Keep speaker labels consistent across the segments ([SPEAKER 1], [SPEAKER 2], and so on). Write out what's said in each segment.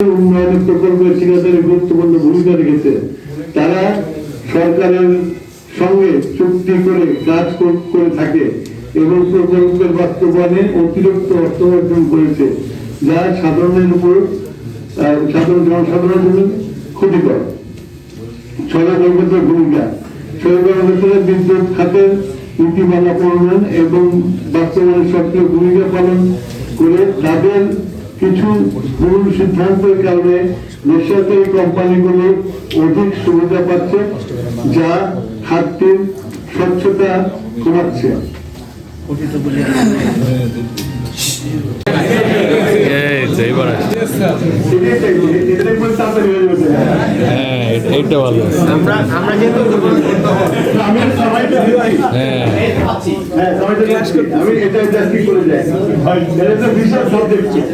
[SPEAKER 1] উন্নয়ন প্রকল্পের ঠিকাদারে গুরুত্বপূর্ণ ভূমিকা রেখেছে। তারা সরকারের সঙ্গে চুক্তি করে কাজ করে থাকে এবং প্রকল্পের বাস্তবায়নে অতিরিক্ত অর্থ অর্জন করেছে, যা সাধারণের উপর সাধারণ জনসাধারণের জন্য ক্ষতিকর। সরকার কর্মকর্তার ভূমিকা। সরকার কর্মকর্তারা বিদ্যুৎ খাতের নীতিমালা প্রণয়ন এবং বাস্তবায়নে সক্রিয় ভূমিকা পালন করে তাদের কিছু ভুল সিদ্ধান্তের কারণে বেসরকারি কোম্পানিগুলো অধিক সুবিধা পাচ্ছে যা খাদ্যের স্বচ্ছতা কমাচ্ছে।
[SPEAKER 2] এবার আসছে।
[SPEAKER 1] তাড়াতাড়ি হয়ে।
[SPEAKER 2] হ্যাঁ এইটা ভালো। হ্যাঁ।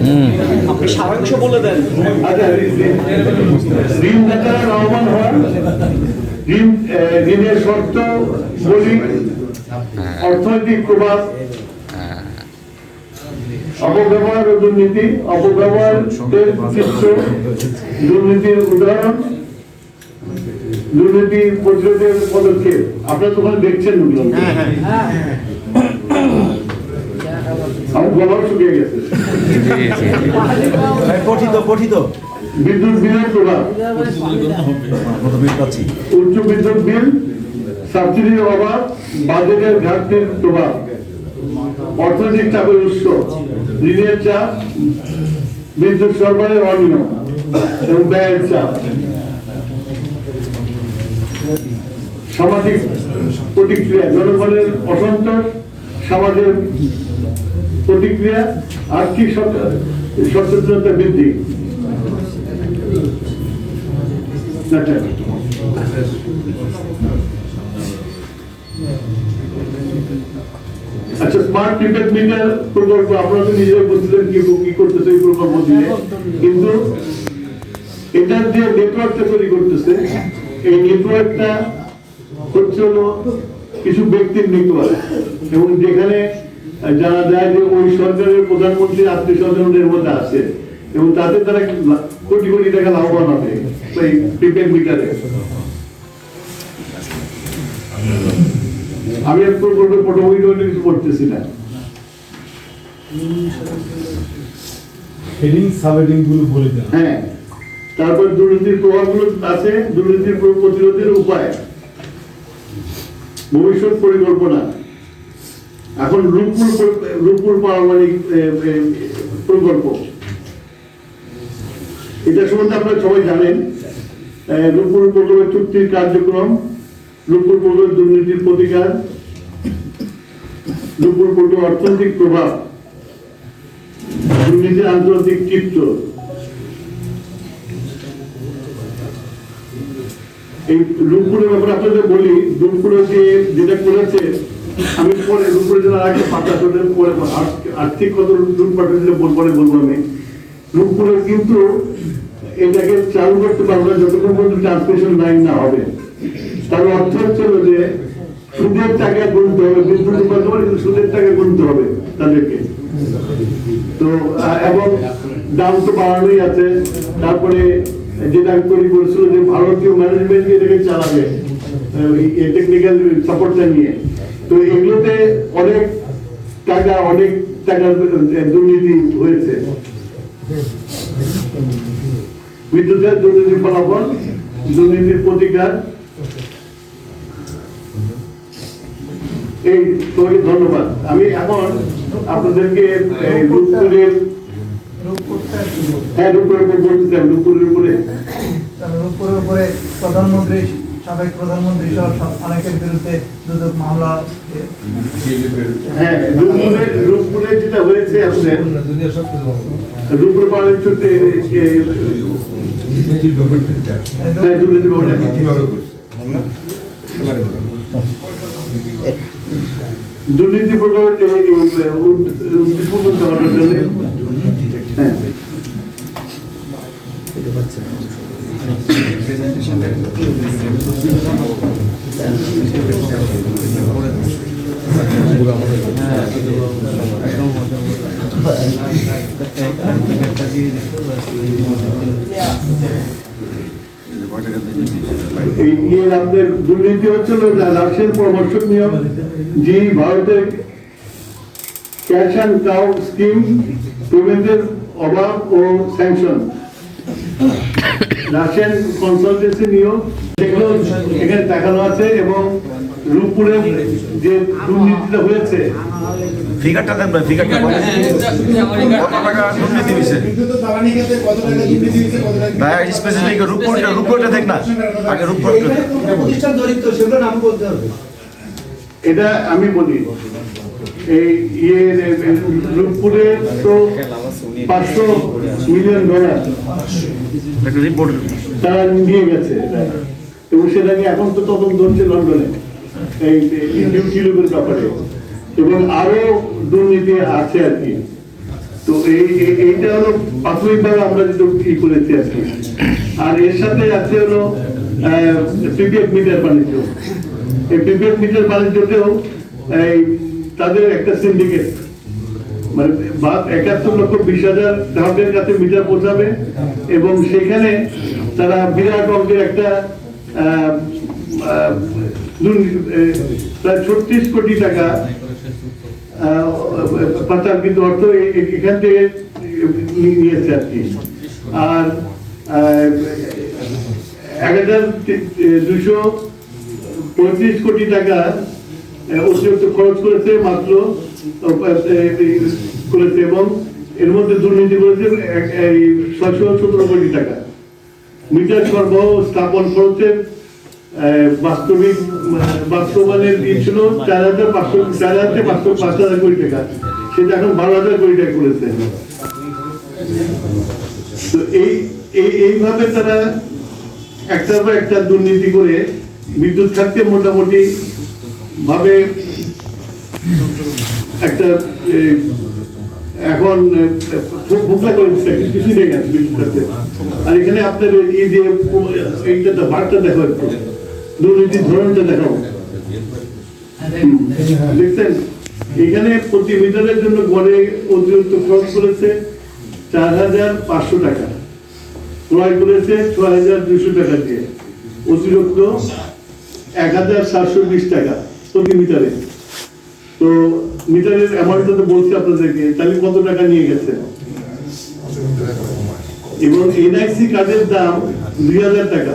[SPEAKER 1] হ্যাঁ আচ্ছা ঋণের শর্ত অর্থনৈতিক প্রভাব। অপব্যবহার ও দুর্নীতি অপব্যবহারের চিত্র দুর্নীতির উদাহরণ দুর্নীতি প্রতিরোধের পদক্ষেপ। আপনারা তো ওখানে দেখছেন আমার গলাও শুকিয়ে গেছে।
[SPEAKER 2] জি জি
[SPEAKER 3] পঠিত পঠিত।
[SPEAKER 1] বিদ্যুৎ বিলের প্রভাব। উচ্চ বিদ্যুৎ বিল সাবসিডির অভাব বাজেটের ঘাটতির প্রভাব। অর্থনৈতিক চাপের উৎস, ঋণের চাপ, বিদ্যুৎ সরবরাহের অনিয়ম এবং ব্যয়ের চাপ। সামাজিক প্রতিক্রিয়া, জনগণের অসন্তোষ, সমাজের প্রতিক্রিয়া, আর্থিক সচেতনতা বৃদ্ধি। আচ্ছা আচ্ছা স্মার্ট প্রিপেড মিটার প্রকল্প, আপনারা তো নিজেরা বুঝলেন কি কি করতেছে, এই প্রকল্প দিয়ে। কিন্তু এটা যে নেটওয়ার্কটা তৈরি করতেছে। এই নেটওয়ার্কটা হচ্ছে হলো কিছু ব্যক্তির নেটওয়ার্ক এবং যেখানে জানা যায় যে ওই সরকারের প্রধানমন্ত্রী, আত্মীয় স্বজনদের মধ্যে আছে, এবং তাদের তারা কোটি কোটি টাকা লাভবান হবে এই প্রিপেড মিটারে আমি ফটোকপি কিছু করতেছি না।
[SPEAKER 4] হেডিং সাব হেডিংগুলো বলে দেন।
[SPEAKER 1] হ্যাঁ তারপর দুর্নীতির প্রভাবগুলো আছে দুর্নীতির প্রতিরোধের উপায়। ভবিষ্যৎ পরিকল্পনা। এখন রূপপুর প্র- রূপপুর পারমাণবিক প্রকল্প। এটা সম্বন্ধে আপনারা সবাই জানেন রূপপুর প্রকল্পের চুক্তির কার্যক্রম রূপপুর প্রকল্পের দুর্নীতির প্রতিকার রূপপুর প্রকল্পের অর্থনৈতিক প্রভাব দুর্নীতির আন্তর্জাতিক চিত্র এই রূপপুরের ব্যাপারে আপনাদের বলি রূপপুরে যে যেটা করেছে আমি পরে রূপপুরে যেন আগে পাতা চলে পরে আর্থিক কত লুটপাট হয়েছিল বলব না, বলব আমি। রূপপুরে কিন্তু এটাকে চালু করতে পারব না যতক্ষণ পর্যন্ত ট্রান্সমিশন লাইন না হবে। তার অর্থ হচ্ছে যে সুদের টাকা গুনতে হবে বিদ্যুৎ করে কিন্তু সুদের টাকা গুনতে হবে তাদেরকে। তো এবং দাম তো বাড়ানোই আছে। তারপরে যেটা তৈরি করেছিল যে ভারতীয় ম্যানেজমেন্ট এটাকে চালাবে টেকনিক্যাল সাপোর্টটা নিয়ে। তো এগুলোতে অনেক টাকা, অনেক টাকার দুর্নীতি হয়েছে। বিদ্যুতের দুর্নীতির ফলাফল, দুর্নীতির প্রতিকার এই তোমাকে ধন্যবাদ। আমি এখন আপনাদেরকে এই রূপপুরের হ্যাঁ রূপপুরের উপর বলতে রূপপুরের উপরে।
[SPEAKER 5] রূপপুরের উপরে প্রধানমন্ত্রী সাবেক প্রধানমন্ত্রী সহ অনেকের বিরুদ্ধে দুদক মামলা
[SPEAKER 1] হ্যাঁ রূপপুরের রূপপুরে যেটা হয়েছে আপনাদের রূপপুর চুক্তি হ্যাঁ, দুর্নীতি ভবনে। দুর্নীতি উদ্দীপন করার জন্য হ্যাঁ। এই দুর্নীতি হচ্ছিল রাশিয়ার পরামর্শক নিয়ম যে ভারতের ক্যাশ অ্যান্ড কাউ স্কিম পেমেন্টের অভাব ও স্যাংশন রাশিয়ান কনসালটেন্সি নিয়ম সেগুলো এখানে দেখানো আছে এবং রূপপুরের যে দুর্নীতিটা হয়েছে
[SPEAKER 3] ফিগারটা দেন ভাই ফিগারটা কত টাকা দুর্নীতি হয়েছে ভাই স্পেসিফিক রূপপুরটা রূপপুরটা দেখ না আগে দেখ।
[SPEAKER 5] প্রতিষ্ঠান দরিদ্র নাম বলতে হবে
[SPEAKER 1] এটা আমি বলি এই ইয়ে রূপপুরে তো পাঁচশো মিলিয়ন ডলার তারা নিয়ে গেছে এবং সেটা নিয়ে এখন তো তদন্ত হচ্ছে লন্ডনে এই ইউটিউবের ব্যাপারে এবং আরও দুর্নীতি আছে আর কি। তো এই, এই- এইটা হলো প্রাথমিকভাবে আমরা যেটা ই করেছি আর কি। আর এর সাথে আছে হলো প্রিপেড মিটার বাণিজ্য। এই মিটার বাণিজ্যতেও এই তাদের একটা সিন্ডিকেট মানে একাত্তর লক্ষ বিশ হাজার গ্রাহকের কাছে মিটার পৌঁছাবে এবং সেখানে তারা বিরাট অঙ্কের একটা প্রায় ছত্রিশ কোটি টাকা পাচারকৃত অর্থ এখান থেকে নিয়েছে আর কি। আর এক হাজার দুশো পঁয়ত্রিশ কোটি টাকা অতিরিক্ত খরচ করেছে মাত্র করেছে এবং এর মধ্যে দুর্নীতি করেছে ছয়শো সতেরো কোটি টাকা। মিটার সরবরাহ স্থাপন খরচের বাস্তবিক বাস্তবায়নের ই ছিল চার হাজার পাঁচশো চার হাজার পাঁচশো পাঁচ হাজার কোটি টাকা। সেটা এখন বারো হাজার কোটি টাকা করেছে। তো এই এই- এইভাবে তারা একটার পর একটা দুর্নীতি করে বিদ্যুৎ খাতকে মোটামুটি ভাবে একটা এখন ভোগলা করে দিচ্ছে, কিছু নেই বিদ্যুৎ খাতে আর এখানে আপনার এই যে এইটা বার্তা দেখো একটু। দুর্নীতির ধরনটা হুম, দেখছেন? এখানে প্রতি মিটারের জন্য গড়ে অতিরিক্ত খরচ করেছে চার হাজার পাঁচশো টাকা। ক্রয় করেছে ছ হাজার দুশো টাকা দিয়ে। অতিরিক্ত এক হাজার সাতশো বিশ টাকা প্রতি মিটারে। তো মিটারের অ্যামাউন্টটা তো বলছি আপনাদেরকে তাহলে কত টাকা নিয়ে গেছে? এবং এনআইসি কার্ডের দাম দুই হাজার টাকা।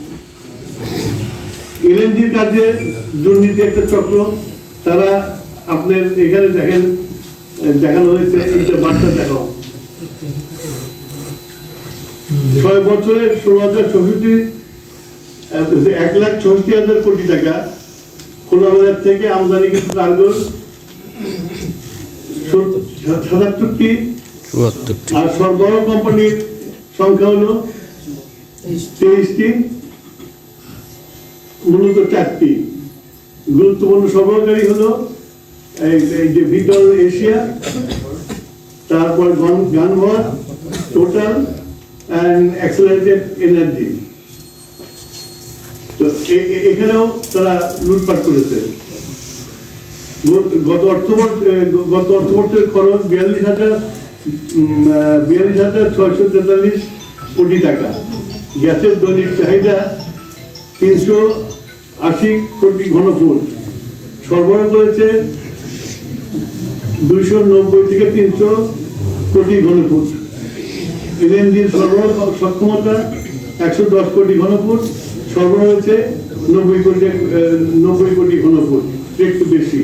[SPEAKER 1] এলএনজির কাজে দুর্নীতি একটা চক্র। তারা আপনার এখানে দেখেন দেখানো হয়েছে এইটা বার্তা দেখাও। ছয় বছরে ষোলো হাজার চৌষট্টি এক লাখ চৌষট্টি হাজার কোটি টাকা। খোলা বাজার থেকে আমদানি কিন্তু কার্গোর সাতাত্তরটি। আর সরবরাহ কোম্পানির সংখ্যা হলো তেইশটি মূলত চারটি। গুরুত্বপূর্ণ সরবরাহকারী হলো এই এশিয়া, তারপর গানভর টোটাল অ্যান্ড এনার্জি তো এখানেও তারা লুটপাট করেছে। গত- গত অর্থবর্ষ গত অর্থবর্ষের খরচ বিয়াল্লিশ হাজার বিয়াল্লিশ হাজার ছয়শো তেতাল্লিশ কোটি টাকা। গ্যাসের দৈনিক চাহিদা তিনশো আশি কোটি ঘনফুট। সরবরাহ করেছে দুইশো নব্বই থেকে তিনশো কোটি ঘনফুট। এলএনজির সরবরাহ সক্ষমতা একশো দশ কোটি ঘনফুট। সরবরাহ হয়েছে নব্বই কোটি নব্বই কোটি ঘনফুট, একটু বেশি।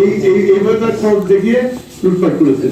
[SPEAKER 1] এই এই এইভাবে খরচ দেখিয়ে লুটপাট করেছে।